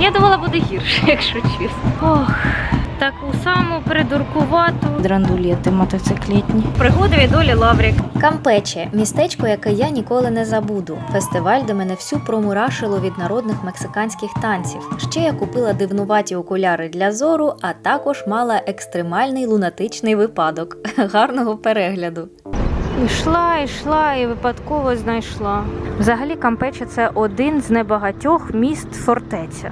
Я думала, буде гірше, якщо чесно. Ох, таку саму придуркувату драндулети мотоциклетні. Пригоди від Олі Лаврік. Кампече містечко, яке я ніколи не забуду. Фестиваль, де мене всю промурашило від народних мексиканських танців. Ще я купила дивнуваті окуляри для зору, а також мала екстремальний лунатичний випадок. Гарного перегляду. Ішла, ішла і випадково знайшла. Взагалі Кампече це один з небагатьох міст фортеця.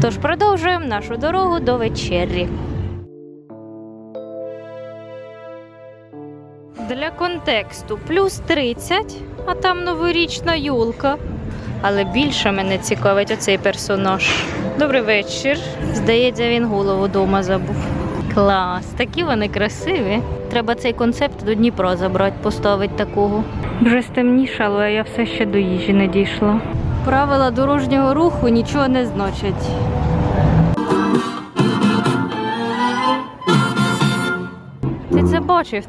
Тож продовжуємо нашу дорогу до вечері. Для контексту плюс 30, а там новорічна юлка. Але більше мене цікавить оцей персонаж. Добрий вечір. Здається, він голову дома забув. Клас, такі вони красиві. Треба цей концепт до Дніпра забрати, поставити такого. Вже стемнішало, а я все ще до їжі не дійшла. Правила дорожнього руху нічого не значать. Ти це бачив,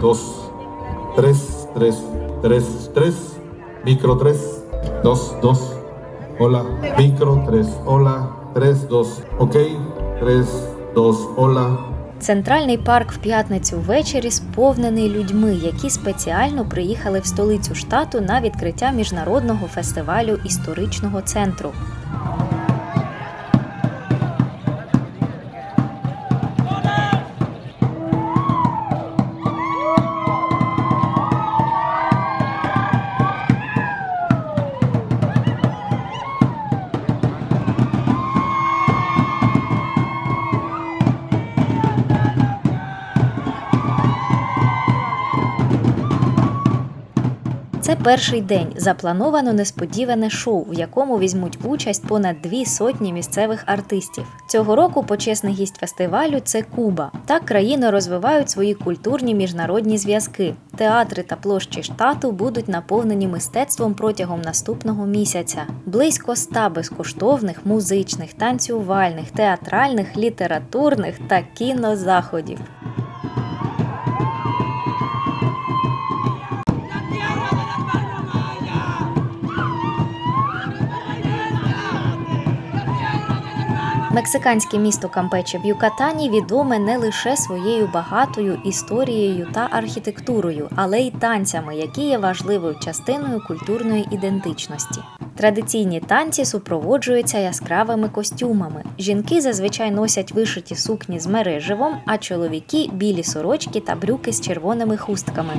dos, tres, tres, tres, tres, micro tres, dos, dos, hola, micro 3, hola, 3, 2, окей, 3, 2, hola. Центральний парк в п'ятницю ввечері сповнений людьми, які спеціально приїхали в столицю штату на відкриття міжнародного фестивалю історичного центру. Перший день. Заплановано несподіване шоу, в якому візьмуть участь понад дві сотні місцевих артистів. Цього року почесний гість фестивалю це Куба. Так країни розвивають свої культурні міжнародні зв'язки. Театри та площі штату будуть наповнені мистецтвом протягом наступного місяця. Близько ста безкоштовних музичних, танцювальних, театральних, літературних та кінозаходів. Мексиканське місто Кампече в Юкатані відоме не лише своєю багатою історією та архітектурою, але й танцями, які є важливою частиною культурної ідентичності. Традиційні танці супроводжуються яскравими костюмами. Жінки зазвичай носять вишиті сукні з мереживом, а чоловіки білі сорочки та брюки з червоними хустками.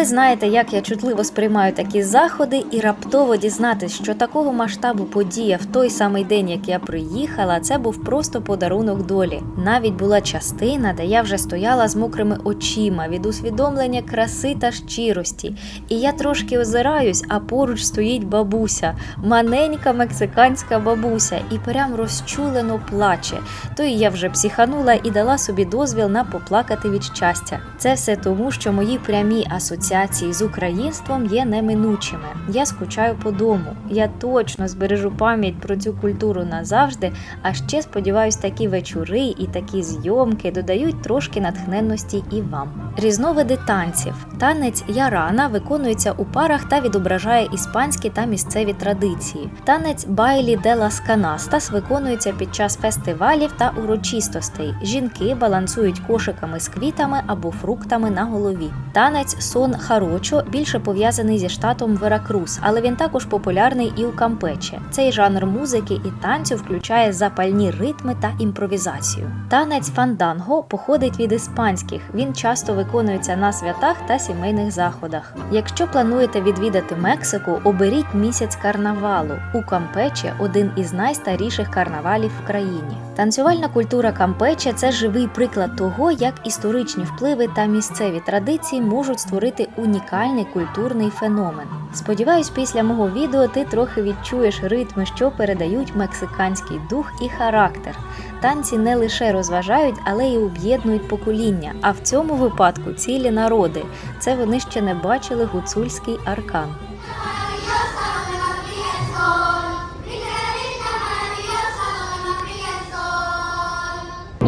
Ви знаєте, як я чутливо сприймаю такі заходи, і раптово дізнатись, що такого масштабу подія в той самий день, як я приїхала, це був просто подарунок долі. Навіть була частина, де я вже стояла з мокрими очима від усвідомлення краси та щирості. І я трошки озираюсь, а поруч стоїть бабуся, маненька мексиканська бабуся, і прям розчулено плаче. То і я вже психанула і дала собі дозвіл на поплакати від щастя. Це все тому, що мої прямі асоціації з українством є неминучими. Я скучаю по дому. Я точно збережу пам'ять про цю культуру назавжди. А ще сподіваюсь, такі вечори і такі зйомки додають трошки натхненності і вам. Різновиди танців. Танець Ярана виконується у парах та відображає іспанські та місцеві традиції. Танець Байлі де лас Канастас виконується під час фестивалів та урочистостей. Жінки балансують кошиками з квітами або фруктами на голові. Танець сон харочо більше пов'язаний зі штатом Веракрус, але він також популярний і у Кампече. Цей жанр музики і танцю включає запальні ритми та імпровізацію. Танець фанданго походить від іспанських. Він часто виконується на святах та сімейних заходах. Якщо плануєте відвідати Мексику, оберіть місяць карнавалу. У Кампече один із найстаріших карнавалів в країні. Танцювальна культура Кампече це живий приклад того, як історичні впливи та місцеві традиції можуть створити унікальний культурний феномен. Сподіваюсь, після мого відео ти трохи відчуєш ритми, що передають мексиканський дух і характер. танці не лише розважають, але й об'єднують покоління. А в цьому випадку цілі народи. Це вони ще не бачили гуцульський аркан.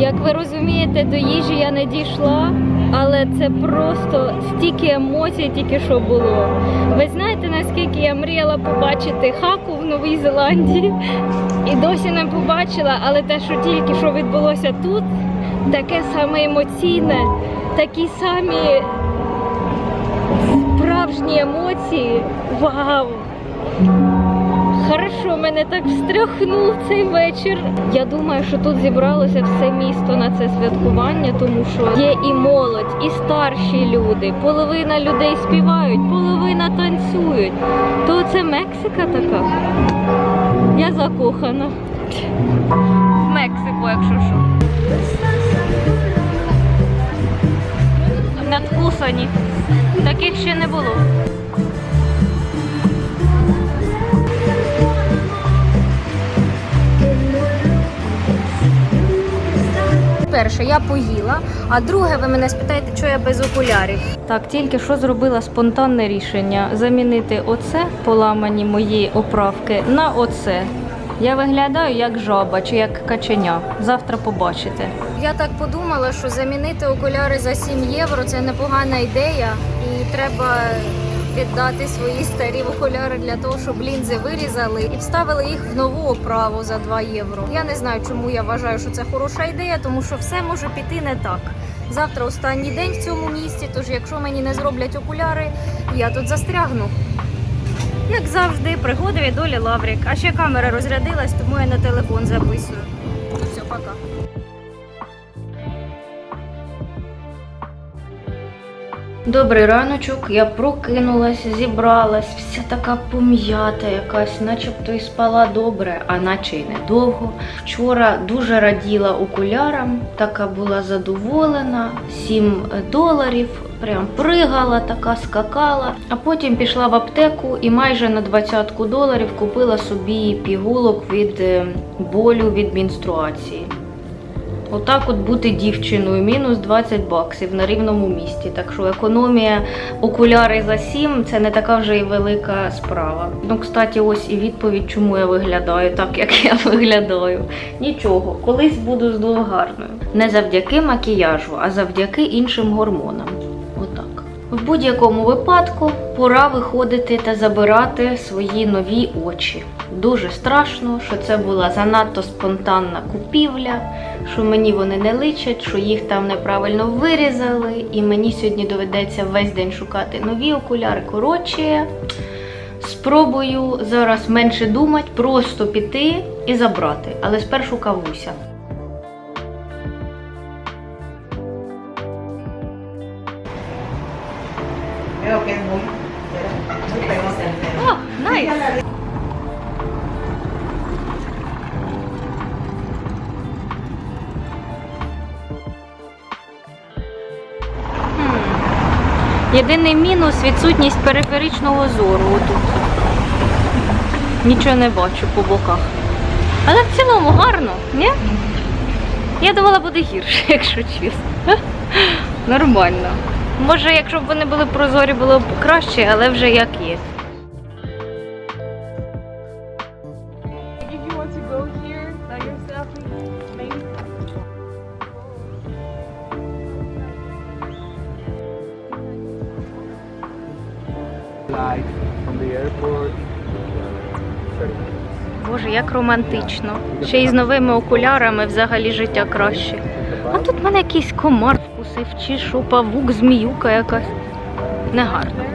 Як ви розумієте, до їжі я не дійшла, але це просто стільки емоцій тільки що було. Ви знаєте, наскільки я мріяла побачити хаку в Новій Зеландії і досі не побачила, але те, що тільки що відбулося тут, таке саме емоційне, такі самі справжні емоції. Вау! Хорошо, мене так встряхнув цей вечір. Я думаю, що тут зібралося все місто на це святкування, тому що є і молодь, і старші люди. Половина людей співають, половина танцюють. То це Мексика така. Я закохана. В Мексику, якщо що. Надкусані. Таких ще не було. Перше, я поїла, а друге, ви мене спитаєте, що я без окулярів. Так, тільки що зробила спонтанне рішення замінити оце, поламані мої оправки, на оце. Я виглядаю як жаба чи як каченя. Завтра побачите. Я так подумала, що замінити окуляри за 7 євро це непогана ідея, і треба віддати свої старі окуляри для того, щоб лінзи вирізали і вставили їх в нову оправу за 2 євро. Я не знаю, чому я вважаю, що це хороша ідея, тому що все може піти не так. Завтра останній день в цьому місті, тож якщо мені не зроблять окуляри, я тут застрягну. Як завжди, пригоди від долі Лаврік. А ще камера розрядилась, тому я на телефон записую. Все, пока. Добрий раночок, я прокинулась, зібралась, вся така пом'ята якась, начебто і спала добре, а наче й недовго. Вчора дуже раділа окулярам, така була задоволена, 7 доларів, прям пригала, така скакала. А потім пішла в аптеку і майже на 20 доларів купила собі пігулок від е, болю від менструації. Отак от бути дівчиною, мінус 20 баксів на рівному місті. Так що економія окуляри за 7 це не така вже й велика справа. Ну, кстати, ось і відповідь, чому я виглядаю так, як я виглядаю. Нічого, колись буду знову гарною. Не завдяки макіяжу, а завдяки іншим гормонам. В будь-якому випадку пора виходити та забирати свої нові очі. Дуже страшно, що це була занадто спонтанна купівля, що мені вони не личать, що їх там неправильно вирізали, і мені сьогодні доведеться весь день шукати нові окуляри. Коротше, спробую зараз менше думати, просто піти і забрати, але спершу кавуся. Creo que es muy, muy. О, найс! Хм. Єдиний мінус відсутність периферичного зору отут. Нічого не бачу по боках. Але в цілому гарно, ні? Я думала, буде гірше, якщо чесно. Нормально. Може, якщо б вони були прозорі, було б краще, але вже як є. Боже, як романтично. Ще й з новими окулярами взагалі життя краще. А тут мене якийсь комар вкусив, чи що, павук, зміюка якась. Негарно.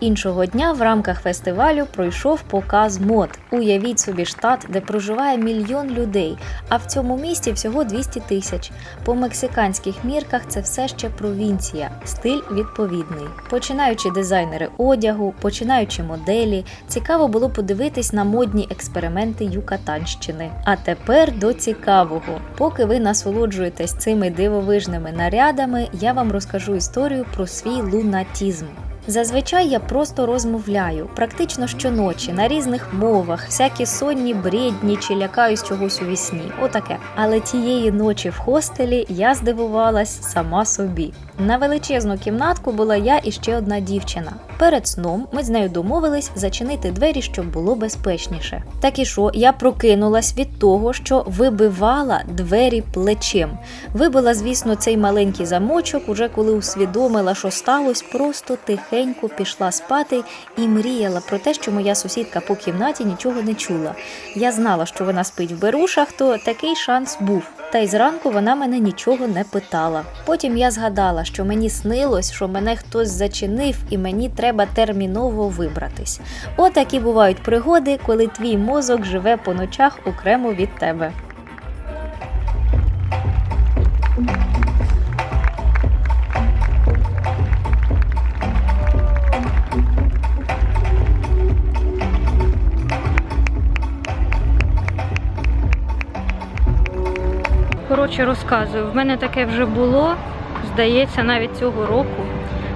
Іншого дня в рамках фестивалю пройшов показ мод. Уявіть собі штат, де проживає мільйон людей, а в цьому місті всього 200 тисяч. По мексиканських мірках це все ще провінція, стиль відповідний. Починаючи дизайнери одягу, починаючи моделі, цікаво було подивитись на модні експерименти Юкатанщини. А тепер до цікавого. Поки ви насолоджуєтесь цими дивовижними нарядами, я вам розкажу історію про свій лунатізм. Зазвичай я просто розмовляю, практично щоночі, на різних мовах, всякі сонні бредні чи лякаюсь чогось у вісні. Отаке. Але тієї ночі в хостелі я здивувалась сама собі. На величезну кімнатку була я і ще одна дівчина. Перед сном ми з нею домовились зачинити двері, щоб було безпечніше. Так і що, я прокинулась від того, що вибивала двері плечем. Вибила, звісно, цей маленький замочок, уже коли усвідомила, що сталося, просто тихенько пішла спати і мріяла про те, що моя сусідка по кімнаті нічого не чула. Я знала, що вона спить в берушах, то такий шанс був. Та й зранку вона мене нічого не питала. Потім я згадала, що мені снилось, що мене хтось зачинив, і мені треба терміново вибратись. Отакі бувають пригоди, коли твій мозок живе по ночах окремо від тебе. Коротше, розказую, в мене таке вже було, здається, навіть цього року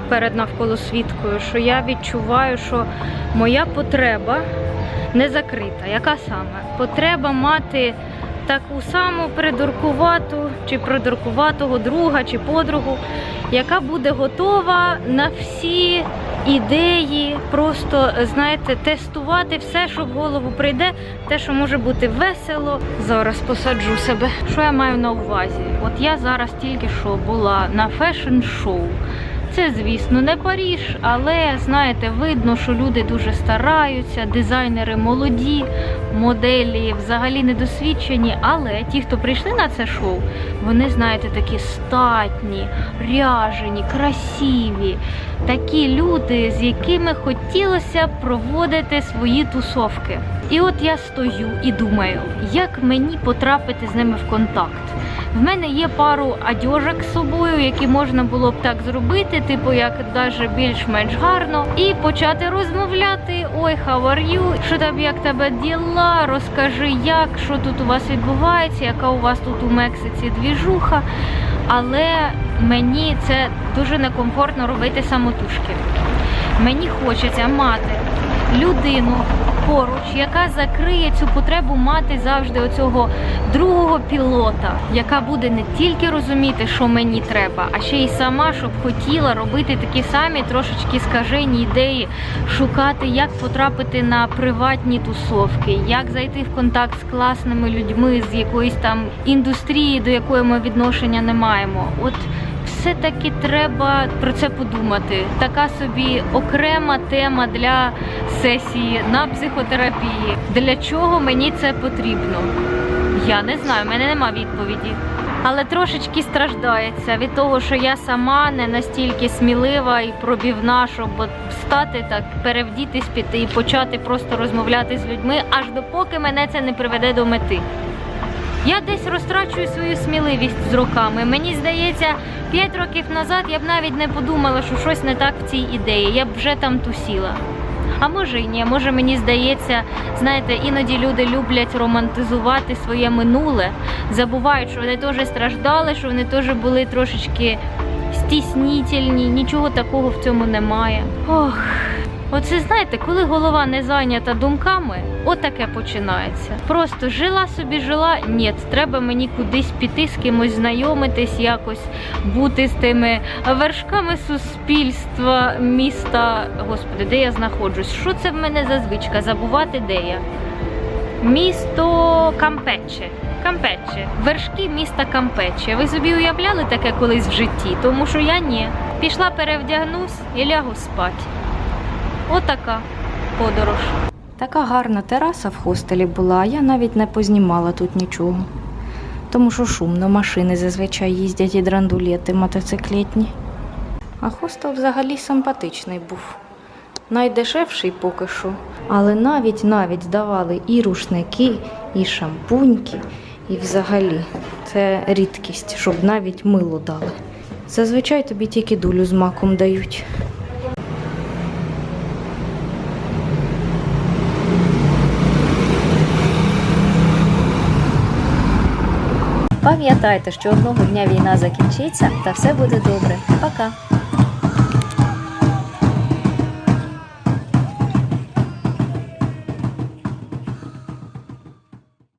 перед навколосвіткою, що я відчуваю, що моя потреба не закрита. Яка саме? Потреба мати таку саму придуркувату чи придуркуватого друга чи подругу, яка буде готова на всі ідеї, просто знаєте, тестувати все, що в голову прийде, те, що може бути весело. Зараз посаджу себе. Що я маю на увазі? От я зараз тільки що була на фешн-шоу. Це, звісно, не Паріж, але знаєте, видно, що люди дуже стараються, дизайнери молоді, моделі взагалі недосвідчені. Але ті, хто прийшли на це шоу, вони, знаєте, такі статні, ряжені, красиві, такі люди, з якими хотілося проводити свої тусовки. І от я стою і думаю, як мені потрапити з ними в контакт. В мене є пару одежок з собою, які можна було б так зробити, типу як даже більш-менш гарно, і почати розмовляти. Ой, how are you? Що там, як тебе діла? Розкажи, як що тут у вас відбувається, яка у вас тут у Мексиці двіжуха. Але мені це дуже некомфортно робити самотужки. Мені хочеться мати людину поруч, яка закриє цю потребу мати завжди оцього другого пілота, яка буде не тільки розуміти, що мені треба, а ще й сама, щоб хотіла робити такі самі трошечки скажені ідеї, шукати, як потрапити на приватні тусовки, як зайти в контакт з класними людьми з якоїсь там індустрії, до якої ми відношення не маємо. От все-таки треба про це подумати. Така собі окрема тема для сесії на психотерапії. Для чого мені це потрібно? Я не знаю, в мене нема відповіді. Але трошечки страждається від того, що я сама не настільки смілива і пробівна, щоб встати так, перевдітись, піти і почати просто розмовляти з людьми, аж допоки мене це не приведе до мети. Я десь розтрачую свою сміливість з роками. Мені здається, 5 років назад я б навіть не подумала, що щось не так в цій ідеї. Я б вже там тусіла. А може і ні, може мені здається, знаєте, іноді люди люблять романтизувати своє минуле, забувають, що вони теж страждали, що вони теж були трошечки стіснітельні, нічого такого в цьому немає. Ох, оце знаєте, коли голова не зайнята думками, отаке починається. Просто жила собі, жила. Ні, треба мені кудись піти, з кимось знайомитись, якось бути з тими вершками суспільства міста. Господи, де я знаходжусь? Що це в мене за звичка? Забувати, де я? Місто Кампече. Кампече. Вершки міста Кампече. Ви собі уявляли таке колись в житті? Тому що я ні. Пішла перевдягнусь і лягу спать. Отака подорож. Така гарна тераса в хостелі була, я навіть не познімала тут нічого. Тому що шумно машини зазвичай їздять і драндулети мотоциклетні. А хостел взагалі симпатичний був. Найдешевший поки що. Але навіть навіть давали і рушники, і шампуньки, і взагалі це рідкість, щоб навіть мило дали. Зазвичай тобі тільки дулю з маком дають. Пам'ятайте, що одного дня війна закінчиться та все буде добре. Пока!